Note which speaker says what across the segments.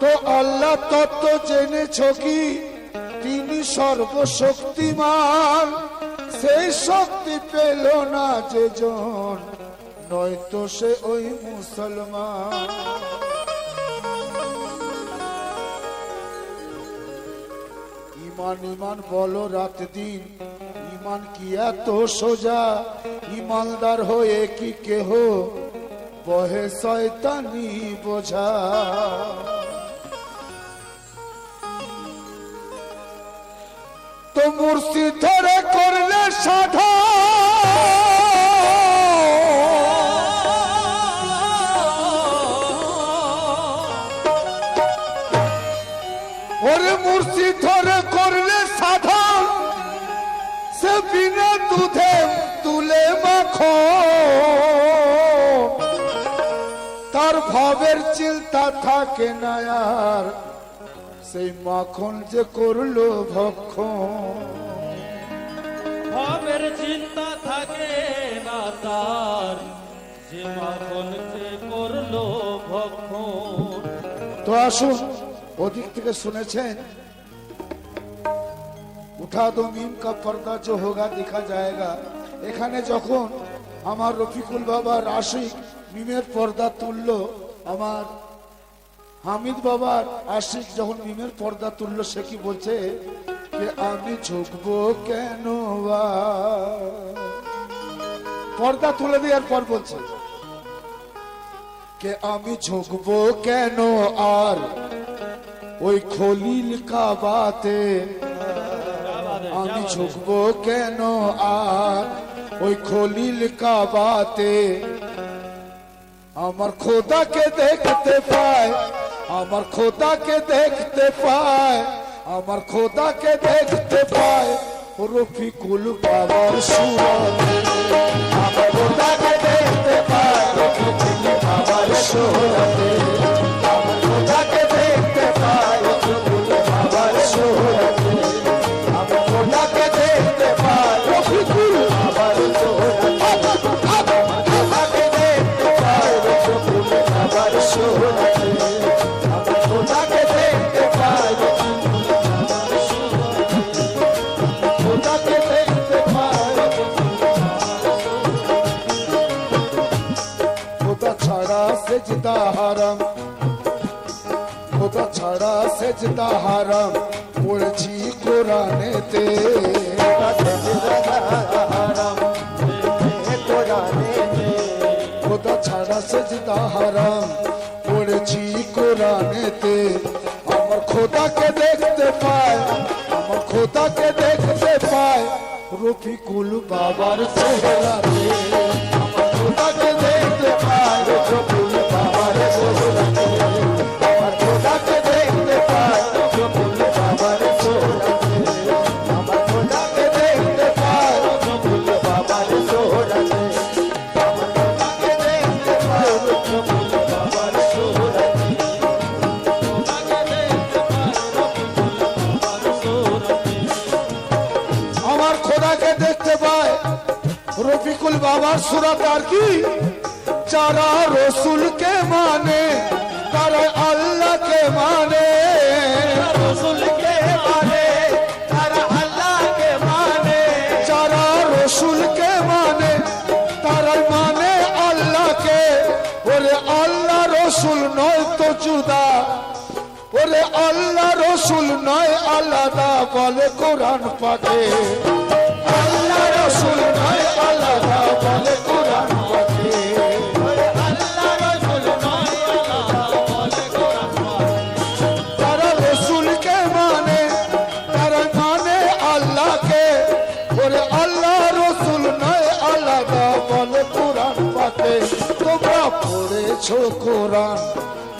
Speaker 1: তো আল্লাহ তত্ত্ব জেনেছ কি? তিনি সর্বশক্তিমান। সেই শক্তি পেল না যে জন, নয়তো সে ওই মুসলমান। ইমান ইমান বলো রাত দিন, ইমান কি এত সোজা? ইমানদার হয়ে কি কেহ? বহে শয়তানি বোঝা। তো মূর্তি ধরে করলে সাধা ওরে মূর্তি ধরে করলে সাধা সে বিনা দুধে তুলে মাখো। তার ভাবের চিন্তা থাকে না আর। সেই মাখন যে করল ভক্ষণ। তো আসুন, ওদিক থেকে শুনেছেন? উঠা দো মিম কা পর্দা চো হোগা দেখা যায়গা। এখানে যখন আমার রফিকুল বাবা আশিক মিমের পর্দা তুলল, আমার হামিদ বাবার আশিক যখন মিমের পর্দা তুলল, সে কি বলছে? যে আমি ঝুঁকবো কেন পর্দা তুলে দেওয়ার পর বলছে। কে আমি ঝুঁকবো কেন আর? ওই খলিল কাবাতে আমি ঝুঁকবো কেন আর? ওই খলিল কাবাতে আমার খোদাকে দেখতে পায়, আমার খোদাকে দেখতে পায়, আমার খোদাকে দেখতে পায়। রফিকুল বাবার সুরাতে পায় রফিকুল পায় রফিকুল বাবার আমার দেখতে পায় সুরাত আর কি? যারা রসুলকে মানে তারা আল্লাহকে মানে।
Speaker 2: রসুলকে মানে তারা আল্লাহকে মানে।
Speaker 1: যারা রসুলকে মানে তারা মানে আল্লাহকে। ওরে আল্লাহ রসুল নয় তো জুদা। ওরে আল্লাহ রসুল নয় আলাদা বলে কোরআন পাকে। পড়েছো কোরআন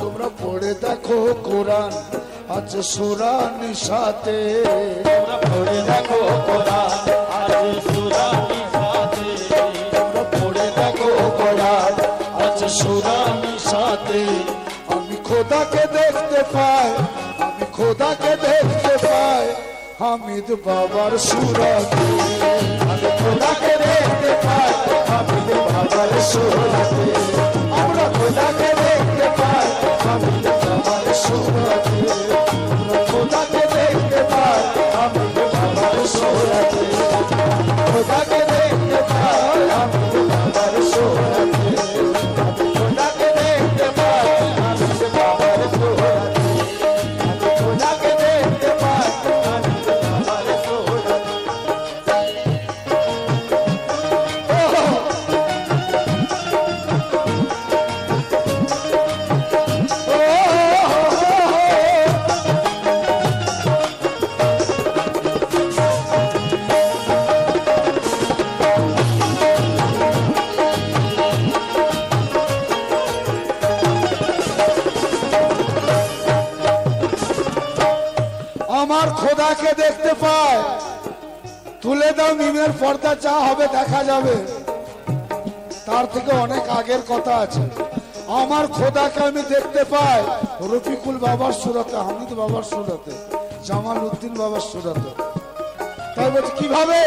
Speaker 1: তোমরা পড়ে দেখো কোরআন। আছে সুরান সাথে
Speaker 2: তোমরা পড়ে দেখো কোরআন, আজ সুরানি সাথে
Speaker 1: তোমরা পড়ে দেখো কোরআন আছে সুরান সাথে আমি খোদাকে দেখতে পাই, আমি খোদাকে দেখতে পাই, হামিদ বাবার সুরাতে। আমি খোদাকে দেখতে পাই, হামিদ বাবার সুরাতে। মিমের পর্দা যা হবে, দেখা যাবে। তার থেকে অনেক আগের কথা আছে। আমার খোদাকে আমি দেখতে পাই। রফিকুল বাবার সুরতে, হামিদ বাবার সুরতে জামাল উদ্দিন বাবার সুরতে। তাই বলছি, কীভাবে?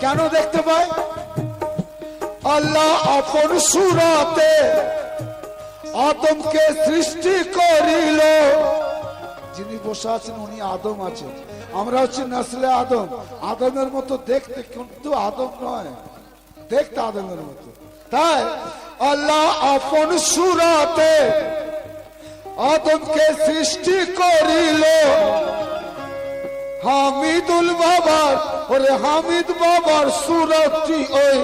Speaker 1: কেন দেখতে পাই? আল্লাহ আপন সুরাতে আদমকে সৃষ্টি করিল। যিনি বসে আছেন, উনি আদম আছেন। আমরা হচ্ছি নাসলে আদম। আদমের মতো দেখতে কিন্তু আদম নয়। দেখতে আদমের মতো। তাই আল্লাহ আপন সুরাতে আদমকে সৃষ্টি করিল। হামিদুল বাবার, ওরে হামিদ বাবার সুরতটি ওই,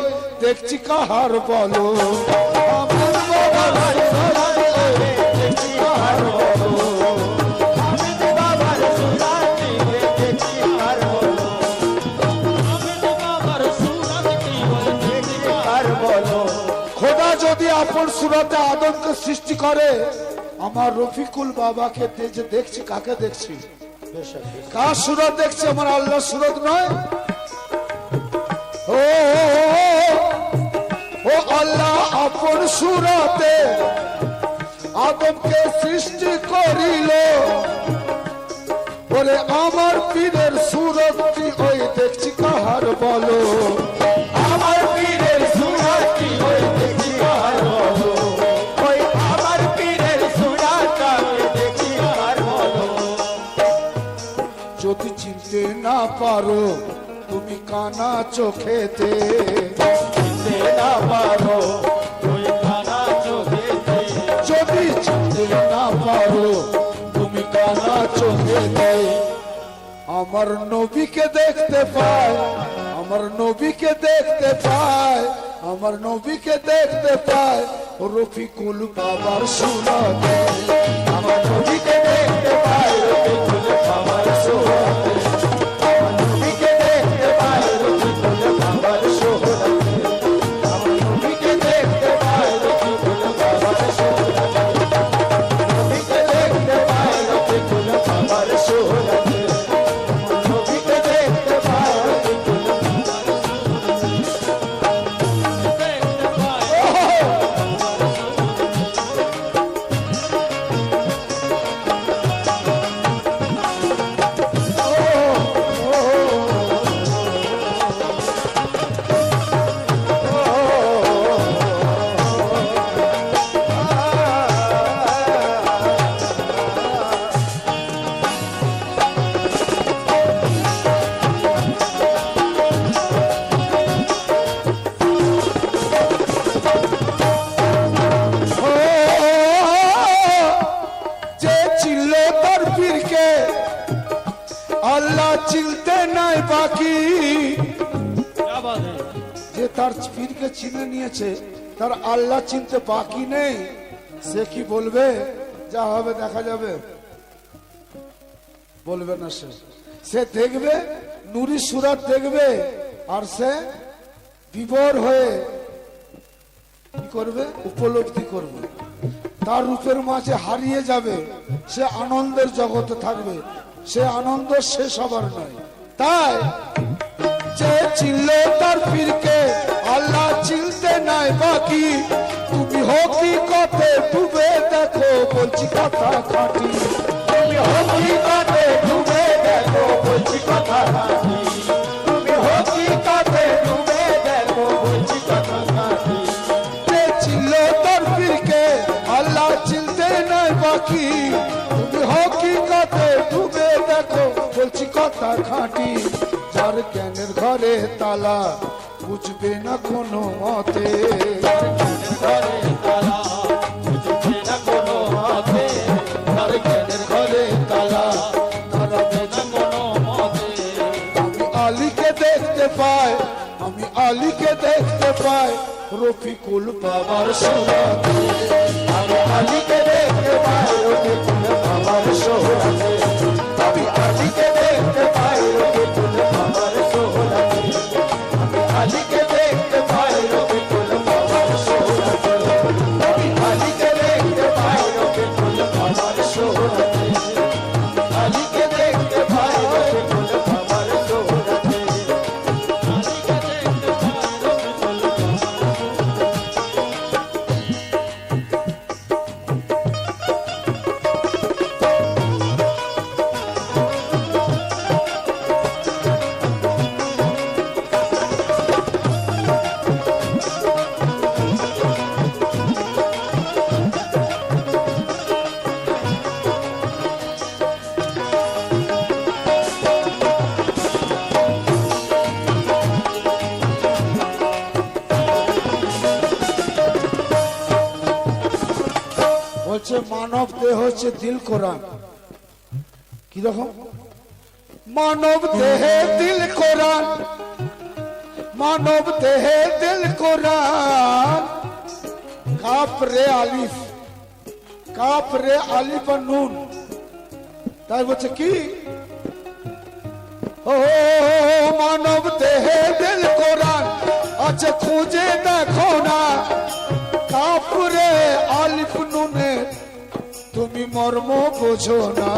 Speaker 1: দেখছি কাহার বলো।
Speaker 2: সুরতে
Speaker 1: আদমকে সৃষ্টি করে। আমার রফিকুল বাবাকে যে দেখছি, কাকে দেখছি? কার সুরত দেখছি? আমার আল্লাহ সুরত নয়। ও ও আল্লাহ আপন সুরতে আদমকে সৃষ্টি করিল। বলে, আমার পীরের সুরতটি ওই দেখছি, কাহার বলো? কানা চোখেতে
Speaker 2: চিনতে না পারো ওই কানা চোখেতে
Speaker 1: যদি চিনতে না পারো তুমি কানা চোখেতে আমার নবীকে দেখতে পায় আমার নবীকে দেখতে পায় আমার নবীকে দেখতে পায়। রফিকুল বাবার সুরাতে
Speaker 2: আমার নবীকে
Speaker 1: তার আল্লাহ চিনতে বাকি নেই। সে কি বলবে? যা হবে দেখা যাবে। বলবে না সে। সে দেখবে, নুরি সুরাত দেখবে, আর সে বিবর হয়ে কি করবে? উপলব্ধি করবে। তার রূপের মাঝে হারিয়ে যাবে। সে আনন্দের জগতে থাকবে। সে আনন্দ শেষ হবার নয়। তাই যে চিনল তার পীরকে আল্লাহ চিনতে নাই বাকি। তুমি হকিকতে ডুবে দেখো, বলছি কথা খাটি।
Speaker 2: তুমি হকিকতে ডুবে দেখো, বলছি কথা কাটি তুমি হকিকতে ডুবে দেখো, বলছি কথা কাটি
Speaker 1: যে চিনল তার পীরকে আল্লাহ চিনতে নাই বাকি। তুমি হকিকতে ডুবে দেখো, বলছি কথা খাঁটি। যার জ্ঞানের ঘরে তালা, বুঝবে না কোনো মতে।
Speaker 2: তার তারা
Speaker 1: আমি আলীকে দেখতে পাই, আমি আলীকে দেখতে পাই, রফিকুল বাবার সুরাতে
Speaker 2: আমি আলীকে
Speaker 1: মানব দেহ হচ্ছে দিল কোরআন। কীরকম মানব দেহে দিল কোরআন। মানব দেহে দিল কোরআন। কাপ রে আলিফ। কাপ রে আলিফ নুন। তাই বলছে কি? ও মানব দেহে দিল কোরআন। আচ্ছা খুঁজে দেখো না। কাপ রে আলিফ, নুনে তুমি মর্ম বোঝো না।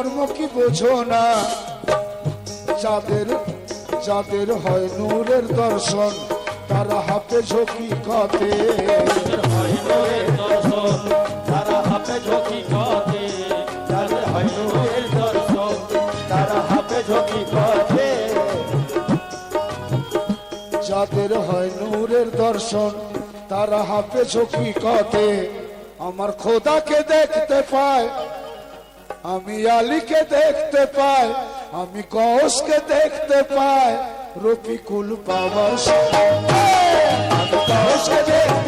Speaker 1: মর্ম কি বোঝো না? যাদের যাদের হয় নূরের দর্শন তারা হাতে ঝোঁকি কতে
Speaker 2: হয় নূরের দর্শন তারা হাতে ঝোঁকি হয় নূরের দর্শন তারা হাতে ঝোঁকি
Speaker 1: যাদের হয় নূরের দর্শন তারা হাফে ঝুঁকি কতে আমার খোদাকে দেখতে পায় আমি আলীকে দেখতে পাই আমি কৌশকে দেখতে পাই রফিকুল সাথে।
Speaker 2: আমি কৌশকে দেখতে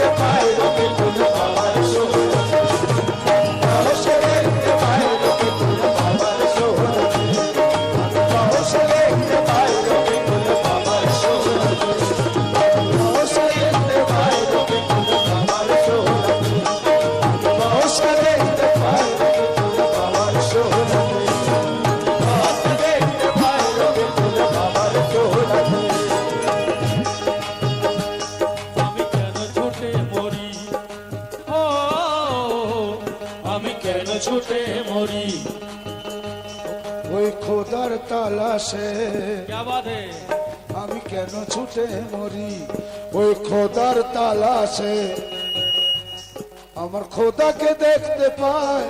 Speaker 2: আসে আমি
Speaker 3: কেন ছুটে মরি?
Speaker 1: ওই খোদার তালাশে। আমার খোদাকে দেখতে
Speaker 3: পায়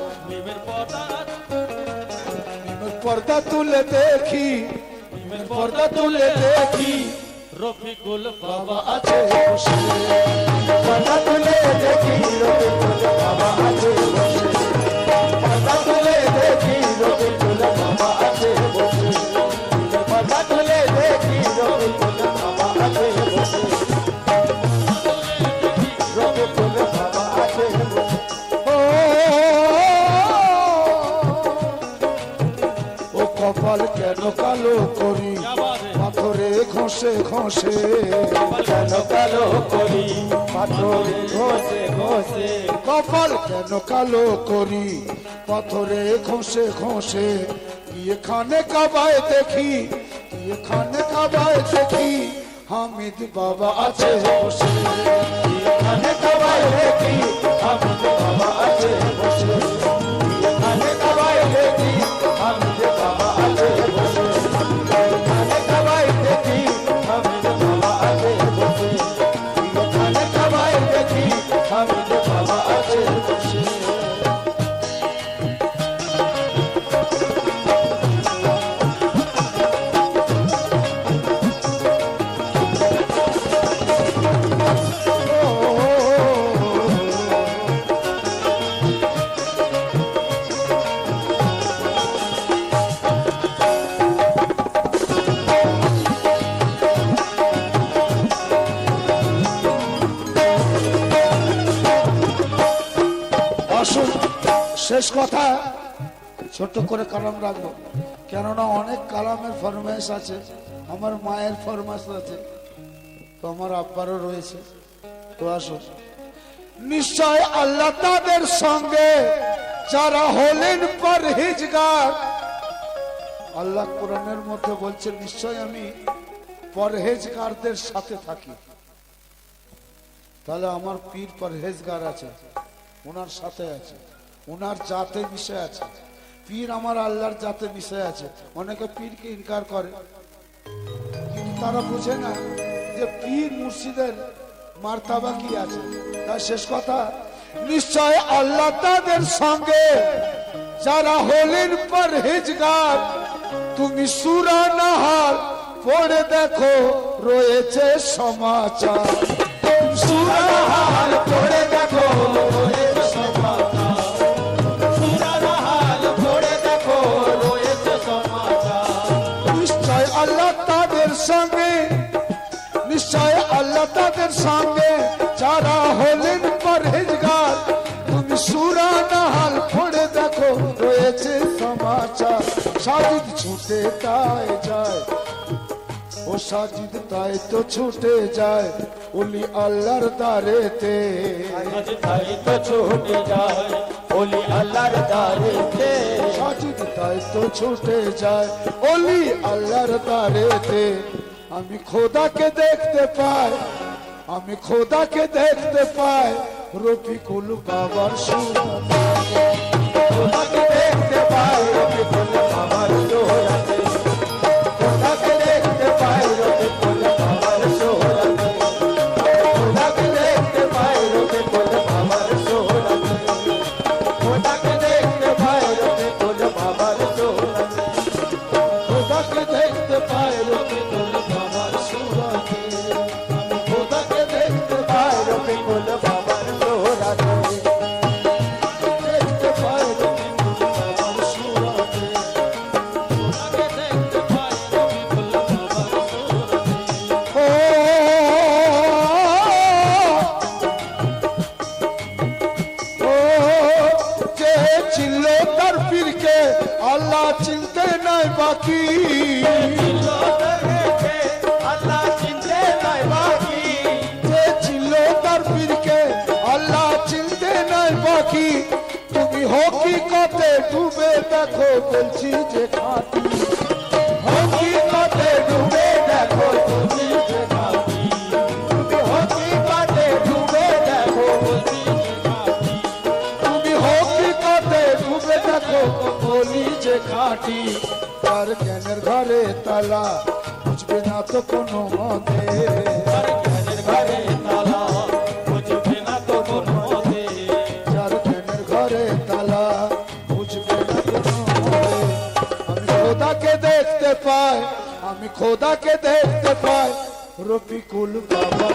Speaker 3: পর্দা
Speaker 1: তুলে দেখি। পর্দা তুলে দেখি।
Speaker 3: রফিকুল বাবা
Speaker 1: আছে। ঘষে
Speaker 2: কেন কালো করি? পাথরে ঘষে ঘষে,
Speaker 1: কপাল কেন কালো করি? পাথরে ঘষে ঘষে গিয়ে খানে কাবায় দেখি? গিয়ে খানে কাবায় দেখি? হামিদ বাবা আছে বসে
Speaker 2: এখানে সবাই দেখি? যে বাবা আছে বসে।
Speaker 1: ছোট্ট করে কালাম রাখব। কেননা অনেক কালামের ফরমাইশ আছে, আমার মায়ের ফরমাইশ আছে, তো আমার আব্বারও রয়েছে। তো আসুন নিশ্চয় আল্লাহ তাদের সঙ্গে যারা হলেন পরহেজগার, আল্লাহ কোরআনের মধ্যে বলছে, নিশ্চয় আমি পরহেজগারদের সাথে থাকি। তাহলে আমার পীর পরহেজগার আছে, ওনার সাথে আছে, ওনার জাতে মিশে আছে। পীর আমার আল্লাহর জাতে মিশে আছে। অনেকে পীরকে ইনকার করে। কিন্তু তারা বুঝে না যে পীর মুর্শিদের মার্তাবা কি আছে। তার শেষ কথা, নিশ্চয় আল্লাহ তাদের সঙ্গে যারা হলেন পরহেজগার, তুমি সুরা নাহার পড়ে দেখো, রয়েছে সমাচার। সুরা নাহার তাই যায়। ও সাজিদ তাই তো ছুটে যায় ওলি আল্লাহর দারেতে
Speaker 2: তাই তো ছুটে যায় বলি আল্লাহর দারেতে
Speaker 1: সাজিদ তাই তো ছুটে যায় ওলি আল্লাহর দারেতে আমি খোদাকে দেখতে পাই আমি খোদাকে দেখতে পাই রফিকুল বাবার
Speaker 2: তোমাকে
Speaker 1: হকিকতে ডুবে দেখো বলছি যে খাঁটি হকিকতে ডুবে দেখো
Speaker 2: তুমি যে খাবি তুমি হকিকতে ডুবে দেখো
Speaker 1: তুমি হকিকতে ডুবে দেখো বলি যে খাঁটি তার জ্ঞানের ঘরে তালা বুঝবে না তো কোনো মতে
Speaker 3: তার জ্ঞানের ঘরে
Speaker 1: খোদাকে দেখতে পায়। রফিকুল বাবা।